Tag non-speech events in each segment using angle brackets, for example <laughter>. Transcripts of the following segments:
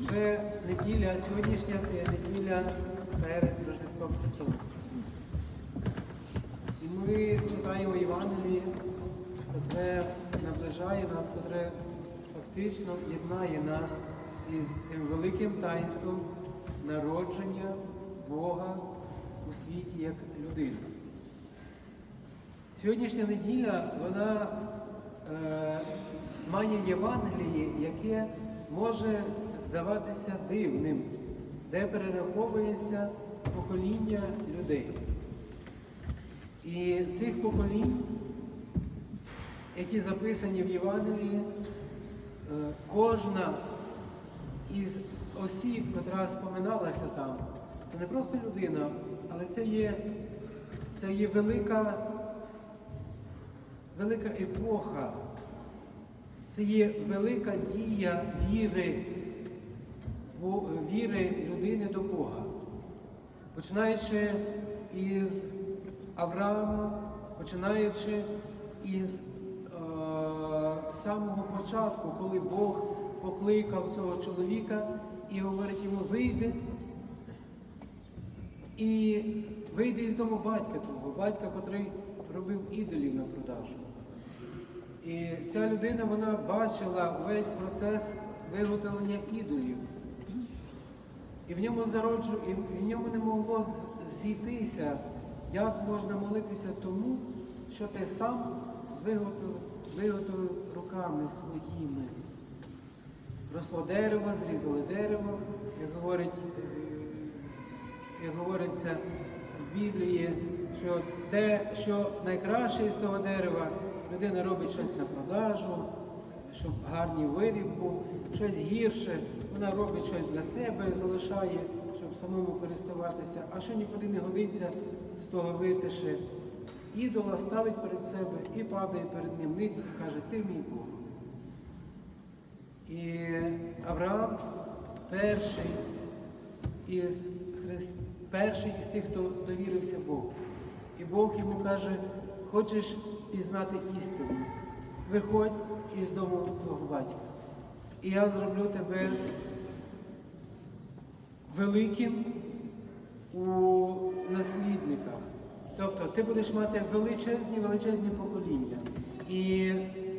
Вже неділя, сьогоднішня це неділя перед Рождеством Христовим. І ми читаємо Євангеліє, котре наближає нас, котре фактично єднає нас із тим великим таїнством народження Бога у світі як людини. Сьогоднішня неділя, вона має Євангеліє, яке може здаватися дивним, де перераховується покоління людей. І цих поколінь, які записані в Євангелії, е, кожна із осіб, яка споминалася там, це не просто людина, але це є, це є велика велика епоха, це є велика дія віри, віри людини до Бога. Починаючи із Авраама, починаючи із е, самого початку, коли Бог покликав цього чоловіка і говорить йому, вийди і вийди із дому батька твого, батька, котрий робив ідолів на продажу. І ця людина вона бачила весь процес виготовлення ідолів. І в ньому зароджу, і в ньому не могло зійтися, як можна молитися тому, що ти сам виготовив, виготовив руками своїми. Росло дерево, зрізали дерево, як говорить, е, як говориться Біблії, що те, що найкраще із того дерева, людина робить щось на продажу, щоб гарний виріб був, щось гірше, вона робить щось для себе, залишає, щоб самому користуватися, а що нікуди не годиться, з того витише. Ідола ставить перед себе і падає перед ним ниць і каже, ти мій Бог. І Авраам перший із. Перший із тих, хто довірився Богу. І Бог йому каже, хочеш пізнати істину, виходь із дому твого батька. І я зроблю тебе великим у наслідниках. Тобто ти будеш мати величезні, величезні покоління. І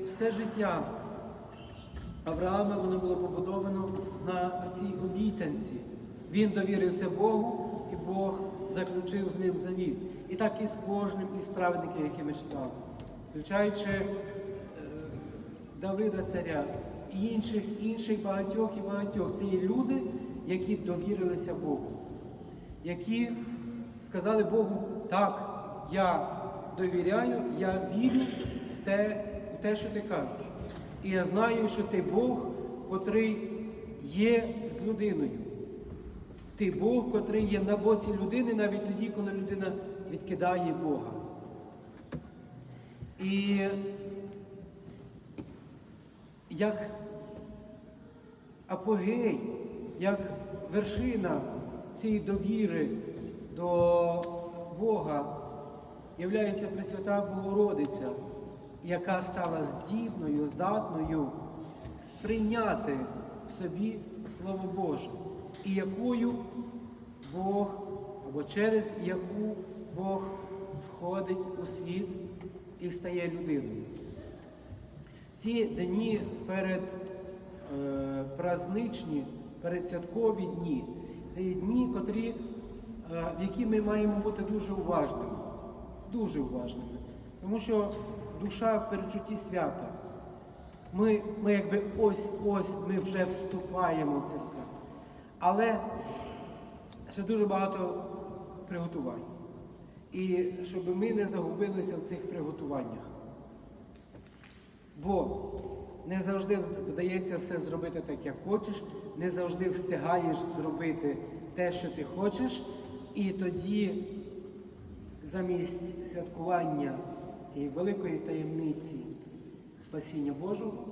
все життя Авраама воно було побудовано на цій обіцянці. Він довірився Богу, і Бог заключив з ним завіт. І так і з кожним із праведників, які ми читали, включаючи е, Давида царя і інших, інших багатьох і багатьох. Це є люди, які довірилися Богу, які сказали Богу, так, я довіряю, я вірю те, в те, що ти кажеш. І я знаю, що ти Бог, котрий є з людиною. Ти Бог, котрий є на боці людини навіть тоді, коли людина відкидає Бога. І як апогей, як вершина цієї довіри до Бога являється Пресвята Богородиця, яка стала здібною, здатною сприйняти в собі Слово Боже, і якою Бог або через яку Бог входить у світ і стає людиною. Ці дні перед е, праздничні, передсвяткові дні, дні, котрі, е, в які ми маємо бути дуже уважними. Дуже уважними. Тому що душа в перечутті свята. Ми, ми якби ось-ось ми вже вступаємо в це свято. Але ще дуже багато приготувань. І щоб ми не загубилися в цих приготуваннях. Бо не завжди вдається все зробити так, як хочеш, не завжди встигаєш зробити те, що ти хочеш, і тоді замість святкування цієї великої таємниці спасіння Божого,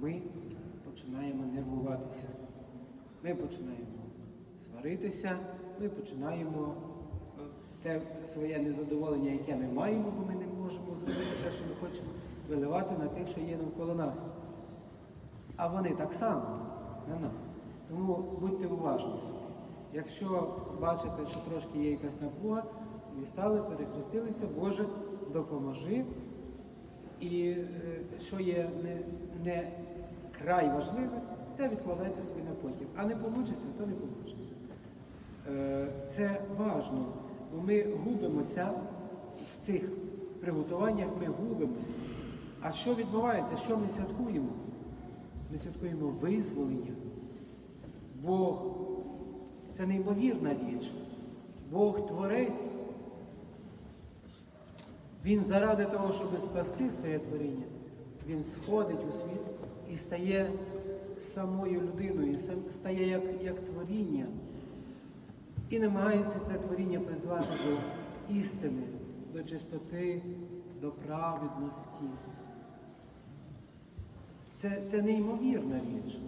ми починаємо нервуватися. Ми починаємо сваритися, ми починаємо е, те своє незадоволення, яке ми маємо, бо ми не можемо зробити те, що ми хочемо, виливати на тих, що є навколо нас. а вони так само на нас. Тому будьте уважні собі. Якщо бачите, що трошки є якась напруга, стали, перехрестилися, Боже, допоможи. І е, що є не, не край важливе, те відкладайте собі на потім. А не вийде, то не вийде. Це важно, бо ми губимося в цих приготуваннях, ми губимося. А що відбувається? Що ми святкуємо? Ми святкуємо визволення. Бог це неймовірна річ. Бог творець. Він заради того, щоб спасти своє творіння, він сходить у світ і стає самою людиною, стає як, як творіння. І намагається це творіння призвати до істини, до чистоти, до праведності. Це, це неймовірна річ.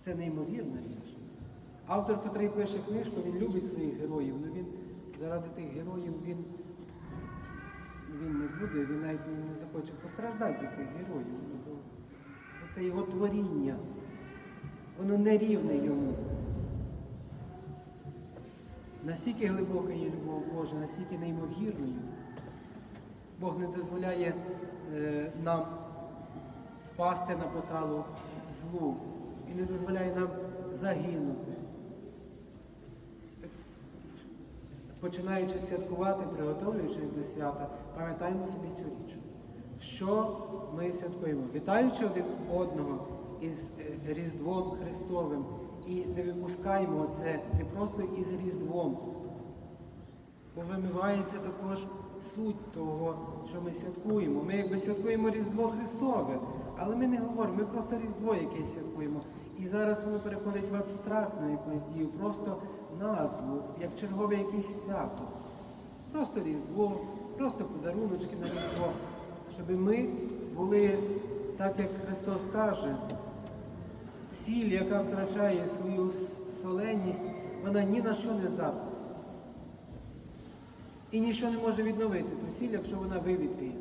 Це неймовірна річ. Автор, який пише книжку, він любить своїх героїв, але він заради тих героїв він, він не буде, він навіть не захоче постраждати тих героїв. Це його творіння. Воно не рівне йому. Настільки глибока є любов Божа, настільки неймовірною. Бог не дозволяє е, нам впасти на поталу злу і не дозволяє нам загинути. Починаючи святкувати, приготовлюючись до свята, пам'ятаємо собі цю річ. Що ми святкуємо? Вітаючи один одного із е, Різдвом Христовим і не випускаємо це не просто із Різдвом, бо вимивається також суть того, що ми святкуємо. Ми якби святкуємо Різдво Христове, але ми не говоримо, ми просто Різдво якесь святкуємо. І зараз воно переходить в абстрактну якусь дію, просто назву, як чергове якесь свято. Просто Різдво, просто подаруночки на Різдво, щоб ми були, так як Христос каже, сіль, яка втрачає свою соленість, вона ні на що не здатна. І нічого не може відновити ту сіль, якщо вона вивітрює.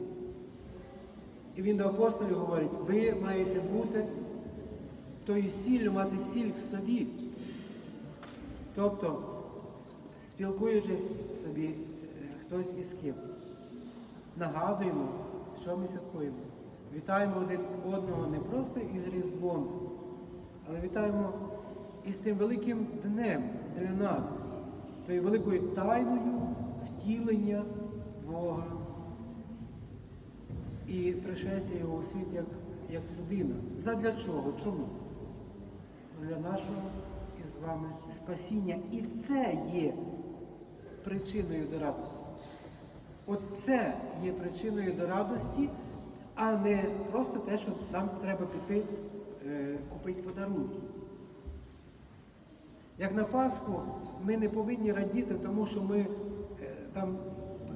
І він до апостолів говорить, ви маєте бути тою сіллю, мати сіль в собі. Тобто, спілкуючись собі е, хтось із ким, нагадуємо, що ми святкуємо. Вітаємо один одного не просто із Різдвом, але вітаємо із тим великим днем для нас, тою великою тайною втілення Бога і пришестя Його у світ як, як людина. Задля чого? Чому? Для нашого із вами спасіння. І це є причиною до радості. От це є причиною до радості, а не просто те, що нам треба піти е, купити подарунки. Як на Пасху ми не повинні радіти, тому що ми е, там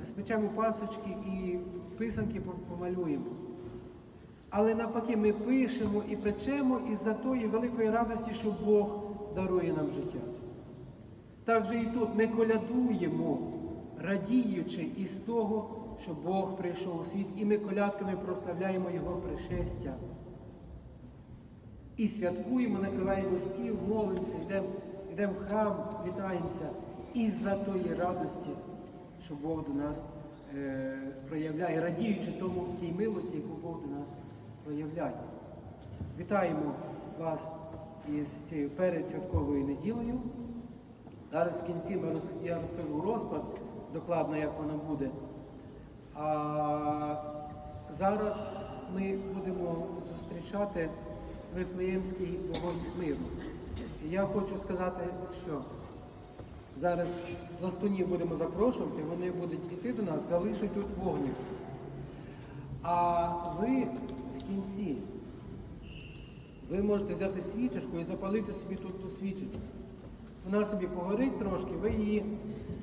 спечемо пасочки і писанки помалюємо. Але навпаки, ми пишемо і печемо із-за тої великої радості, що Бог дарує нам життя. Так же і тут ми колядуємо, радіючи із того, що Бог прийшов у світ, і ми колядками прославляємо Його пришестя. І святкуємо, накриваємо стіл, молимося, йдемо йдемо в храм, вітаємося із-за тої радості, що Бог до нас е, проявляє, радіючи тому тій милості, яку Бог до нас проявляє. Вітаємо вас із цією передсвятковою неділею. Зараз в кінці я розкажу розклад докладно, як воно буде. А зараз ми будемо зустрічати Вифлеємський вогонь миру. Я хочу сказати, що зараз пластунів будемо запрошувати, вони будуть йти до нас, залишать тут вогник. А ви в кінці, ви можете взяти свічечку і запалити собі тут ту свічечку. Вона собі погорить трошки, ви її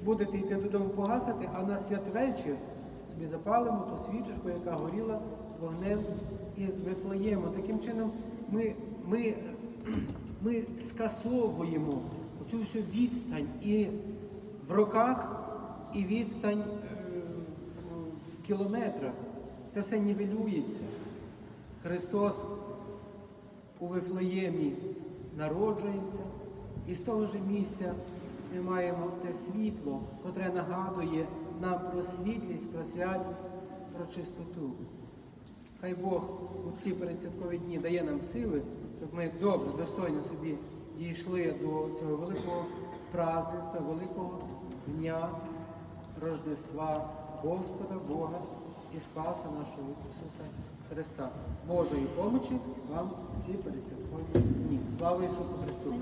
будете йти додому погасити, а на святвечір собі запалимо ту свічечку, яка горіла вогнем із Вифлеєму. Таким чином ми, ми, <clears throat> ми скасовуємо цю всю відстань і в роках, і відстань е, в кілометрах. Це все нівелюється. Христос у Вифлеємі народжується, і з того ж місця ми маємо те світло, котре нагадує нам про світлість, про святість, про чистоту. Хай Бог у ці передсвяткові дні дає нам сили, щоб ми добре, достойно собі дійшли до цього великого празднества, великого дня Рождества Господа Бога і Спаса нашого Ісуса Христа. Божої помочі вам всі передсвяткові дні. Слава Ісусу Христу!